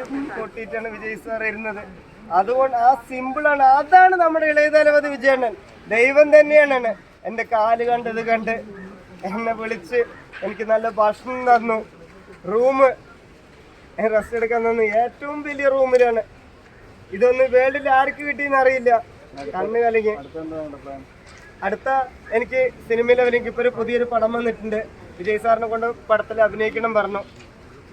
അടിച്ച് വിജയ് സാർ ഇരുന്നത്. അതുകൊണ്ട് ആ സിമ്പിളാണ് അതാണ് നമ്മുടെ ഇളയ തലപതി വിജയണ്ണൻ. ദൈവം തന്നെയാണ് എന്റെ കാൽ കണ്ടത് കണ്ട് എന്നെ വിളിച്ച് എനിക്ക് നല്ല ഭക്ഷണം തന്നു. റൂം റെസ്റ്റ് എടുക്കാൻ തന്നു. ഏറ്റവും വലിയ റൂമിലാണ്. ഇതൊന്നും വേൾഡിൽ ആർക്ക് കിട്ടിയെന്ന് അറിയില്ല. കണ്ണ് കലങ്ങി. അടുത്ത എനിക്ക് സിനിമയിൽ എനിക്ക് ഇപ്പോൾ ഒരു പുതിയൊരു പടം വന്നിട്ടുണ്ട്. വിജയ് സാറിനെ കൊണ്ട് പടത്തിൽ അഭിനയിക്കണം പറഞ്ഞു.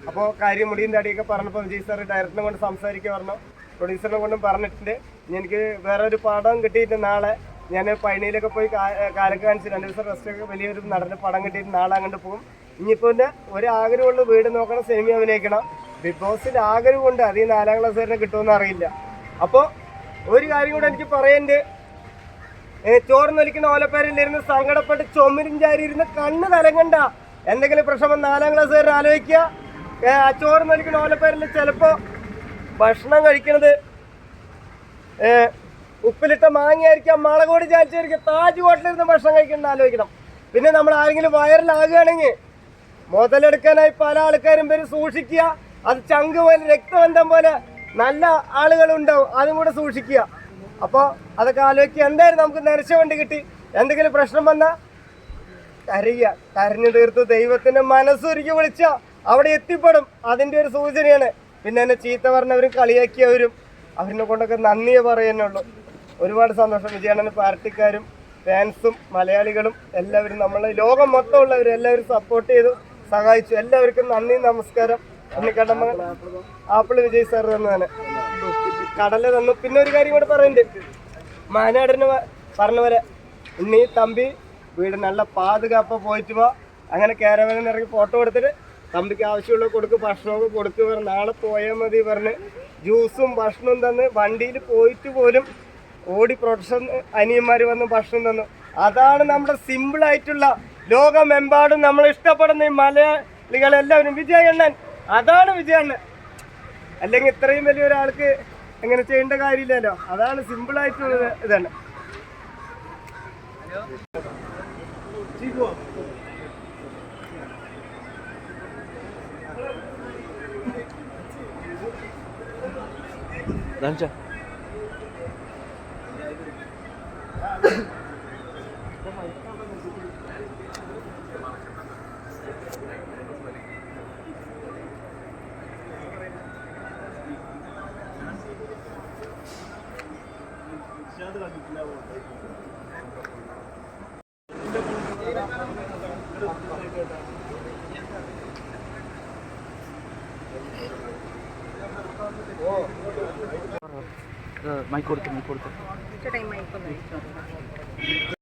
അപ്പോൾ കാര്യം മുടിയും തടിയൊക്കെ പറഞ്ഞപ്പോൾ വിജയ് സാർ ഡയറക്ടറിനെ കൊണ്ട് സംസാരിക്കുക പറഞ്ഞു. പ്രൊഡ്യൂസറിനെ കൊണ്ടും പറഞ്ഞിട്ടുണ്ട്. എനിക്ക് വേറെ ഒരു പടം കിട്ടിയിട്ട് നാളെ ഞാൻ പഴനിയിലൊക്കെ പോയി കാലൊക്കെ കാണിച്ച് രണ്ട് ദിവസം റെസ്റ്റൊക്കെ വലിയൊരു നടന്റെ പടം കിട്ടിയിട്ട് നാളെ അങ്ങോട്ട് പോകും. ഇനിയിപ്പോൾ എന്റെ ഒരു ആഗ്രഹമുള്ള വീട് നോക്കണം സിനിമ അഭിനയിക്കണം. ബിഗ് ബോസിന്റെ ആഗ്രഹം കൊണ്ട് അത് ഈ നാലാം ക്ലാസ് വരെ കിട്ടുമെന്ന് അറിയില്ല. അപ്പോൾ ഒരു കാര്യം കൂടെ എനിക്ക് പറയേണ്ടത് ചോർന്നൊലിക്കുന്ന ഓലപ്പേരിലിരുന്ന് സങ്കടപ്പെട്ട് ചുമരും ചാരി ഇരുന്ന് കണ്ണ് നരങ്ങണ്ട എന്തെങ്കിലും പ്രശ്നം നാലാം ക്ലാസ് വരെ ആലോചിക്കുക. ഏ, നൽകുന്ന ഓലപ്പേരിൽ ചിലപ്പോ ഭക്ഷണം കഴിക്കുന്നത് ഉപ്പിലിട്ട മാങ്ങയായിരിക്കാം മുളകോട് ചാലിച്ചായിരിക്കും താജ് ഹോട്ടലിരുന്ന് ഭക്ഷണം കഴിക്കണം ആലോചിക്കണം. പിന്നെ നമ്മൾ ആരെങ്കിലും വൈറലാകുകയാണെങ്കിൽ മുതലെടുക്കാനായി പല ആൾക്കാരും പേര് സൂക്ഷിക്കുക അത് ചങ്ക് പോലെ രക്തബന്ധം പോലെ നല്ല ആളുകളുണ്ടാവും അതും കൂടെ സൂക്ഷിക്കുക. അപ്പോൾ അതൊക്കെ ആലോചിക്കുക. എന്തായാലും നമുക്ക് നരച്ച വണ്ടി കിട്ടി. എന്തെങ്കിലും പ്രശ്നം വന്നാൽ കരയുക കരഞ്ഞു തീർത്ത് ദൈവത്തിന്റെ മനസ്സൊരുക്കി വിളിച്ച അവിടെ എത്തിപ്പെടും. അതിന്റെ ഒരു സൂചനയാണ്. പിന്നെ എന്നെ ചീത്ത പറഞ്ഞവരും കളിയാക്കിയവരും അവരിനെ കൊണ്ടൊക്കെ നന്ദിയെ പറയുന്നുള്ളൂ. ഒരുപാട് സന്തോഷം. വിജയണ്ണന് പാർട്ടിക്കാരും ഫാൻസും മലയാളികളും എല്ലാവരും നമ്മളെ ലോകം മൊത്തം ഉള്ളവരും എല്ലാവരും സപ്പോർട്ട് ചെയ്തു സഹായിച്ചു. എല്ലാവർക്കും നന്ദി നമസ്കാരം. ഉണ്ണിക്കടമ്മ ആപ്പിൾ വിജയ് സാർ തന്നതാണ് കടൽ തന്നു. പിന്നെ ഒരു കാര്യം കൂടെ പറയുന്നുണ്ട് മാനാടിന് പറഞ്ഞ പോലെ ഉണ്ണി തമ്പി വീട് നല്ല പാതുകാപ്പ പോയിട്ട് പോ അങ്ങനെ കേരവനിറങ്ങി ഫോട്ടോ എടുത്തിട്ട് തമ്പിക്ക് ആവശ്യമുള്ള കൊടുക്ക് ഭക്ഷണമൊക്കെ കൊടുക്ക് പറഞ്ഞ് നാളെ പോയാൽ മതി പറഞ്ഞ് ജ്യൂസും ഭക്ഷണവും തന്ന് വണ്ടിയിൽ പോയിട്ട് പോലും ഓടി പ്രൊഡക്ഷൻ അനിയന്മാർ വന്ന് ഭക്ഷണം തന്നു. അതാണ് നമ്മുടെ സിമ്പിളായിട്ടുള്ള ലോകമെമ്പാടും നമ്മൾ ഇഷ്ടപ്പെടുന്ന ഈ മലയാളികളെല്ലാവരും. വിജയണ്ണൻ അതാണ് വിജയണ്ണൻ. അല്ലെങ്കിൽ ഇത്രയും വലിയ ഒരാൾക്ക് എങ്ങനെ ചെയ്യേണ്ട കാര്യമില്ലല്ലോ. അതാണ് സിമ്പിൾ ആയിട്ടുള്ള なんちゃ。ಮೈಕ್ ಕೊಡ್ತೀನಿ ಮೈಕ್ ಕೊಡ್ತೀನಿ.